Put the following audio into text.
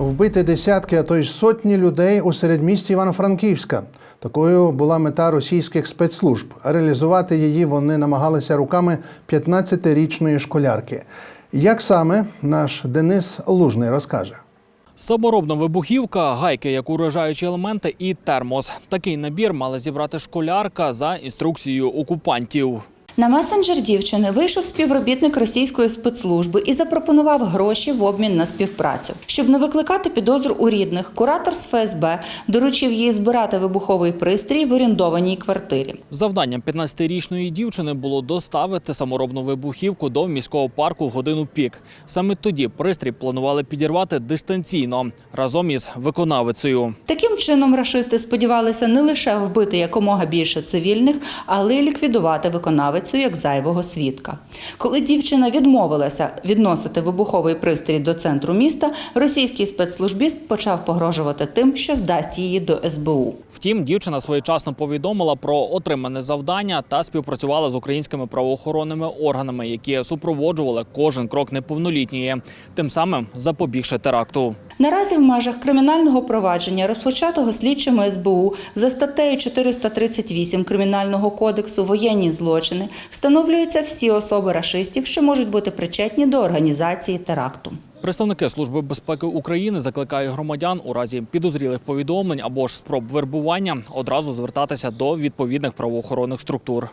вбити десятки, а то й сотні людей у середмісті Івано-Франківська. Такою була мета російських спецслужб. Реалізувати її вони намагалися руками 15-річної школярки. Як саме наш Денис Лужний розкаже. Саморобна вибухівка, гайки як уражаючі елементи і термос. Такий набір мала зібрати школярка за інструкцією окупантів. На месенджер дівчини вийшов співробітник російської спецслужби і запропонував гроші в обмін на співпрацю. Щоб не викликати підозру у рідних, куратор з ФСБ доручив їй збирати вибуховий пристрій в орендованій квартирі. Завданням 15-річної дівчини було доставити саморобну вибухівку до міського парку в годину пік. Саме тоді пристрій планували підірвати дистанційно разом із виконавицею. Таким чином, рашисти сподівалися не лише вбити якомога більше цивільних, але й ліквідувати виконавицю як зайвого свідка. Коли дівчина відмовилася відносити вибуховий пристрій до центру міста, російський спецслужбіст почав погрожувати тим, що здасть її до СБУ. Втім, дівчина своєчасно повідомила про отримане завдання та співпрацювала з українськими правоохоронними органами, які супроводжували кожен крок неповнолітньої, тим самим запобігши теракту. Наразі в межах кримінального провадження, розпочатого слідчими СБУ за статтею 438 Кримінального кодексу воєнні злочини, встановлюються всі особи рашистів, що можуть бути причетні до організації теракту. Представники Служби безпеки України закликають громадян у разі підозрілих повідомлень або ж спроб вербування одразу звертатися до відповідних правоохоронних структур.